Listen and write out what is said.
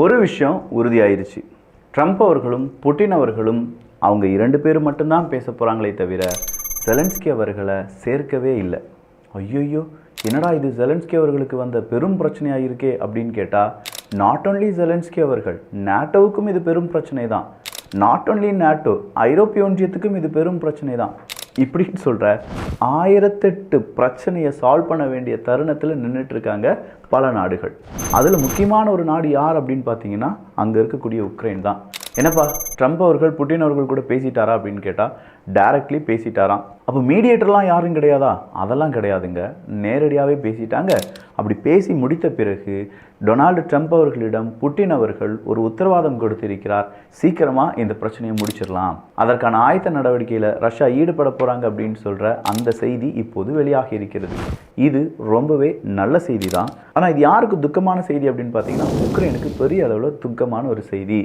ஒரு விஷயம் உறுதியாயிருச்சு. ட்ரம்ப் அவர்களும் புட்டின் அவர்களும் அவங்க இரண்டு பேரும் மட்டும்தான் பேச போகிறாங்களே தவிர ஜெலன்ஸ்கி அவர்களை சேர்க்கவே இல்லை. ஐயோயோ என்னடா இது ஜெலன்ஸ்கி அவர்களுக்கு வந்த பெரும் பிரச்சனையாக இருக்கே அப்படின்னு கேட்டால் நாட் ஓன்லி ஜெலன்ஸ்கி அவர்கள் நாட்டோவுக்கும் இது பெரும் பிரச்சனை தான் நாட் ஓன்லி நாட்டோ ஐரோப்பிய ஒன்றியத்துக்கும் இது பெரும் பிரச்சனை தான் இப்படின்னு சொல்கிற ஆயிரத்தெட்டு பிரச்சனையை சால்வ் பண்ண வேண்டிய தருணத்தில் நின்றுட்டு இருக்காங்க பல நாடுகள். அதில் முக்கியமான ஒரு நாடு யார் அப்படின்னு பார்த்தீங்கன்னா அங்கே இருக்கக்கூடிய உக்ரைன் தான். என்னப்பா ட்ரம்ப் அவர்கள் புட்டின் அவர்கள் கூட பேசிட்டாரா அப்படின்னு கேட்டால் டைரக்ட்லி பேசிட்டாராம். அப்போ மீடியேட்டர்லாம் யாரும் கிடையாதா? அதெல்லாம் கிடையாதுங்க. நேரடியாகவே பேசிட்டாங்க. அப்படி பேசி முடித்த பிறகு டொனால்டு ட்ரம்ப் அவர்களிடம் புட்டின் அவர்கள் ஒரு உத்தரவாதம் கொடுத்திருக்கிறார். சீக்கிரமாக இந்த பிரச்சனையை முடிச்சிடலாம். அதற்கான ஆயத்த நடவடிக்கையில் ரஷ்யா ஈடுபட போகிறாங்க அப்படின்னு சொல்கிற அந்த செய்தி இப்போது வெளியாகி இருக்கிறது. இது ரொம்பவே நல்ல செய்தி தான் ஆனால் இது யாருக்கு துக்கமான செய்தி அப்படின்னு பார்த்தீங்கன்னா உக்ரைனுக்கு பெரிய அளவில் துக்கமான ஒரு செய்தி.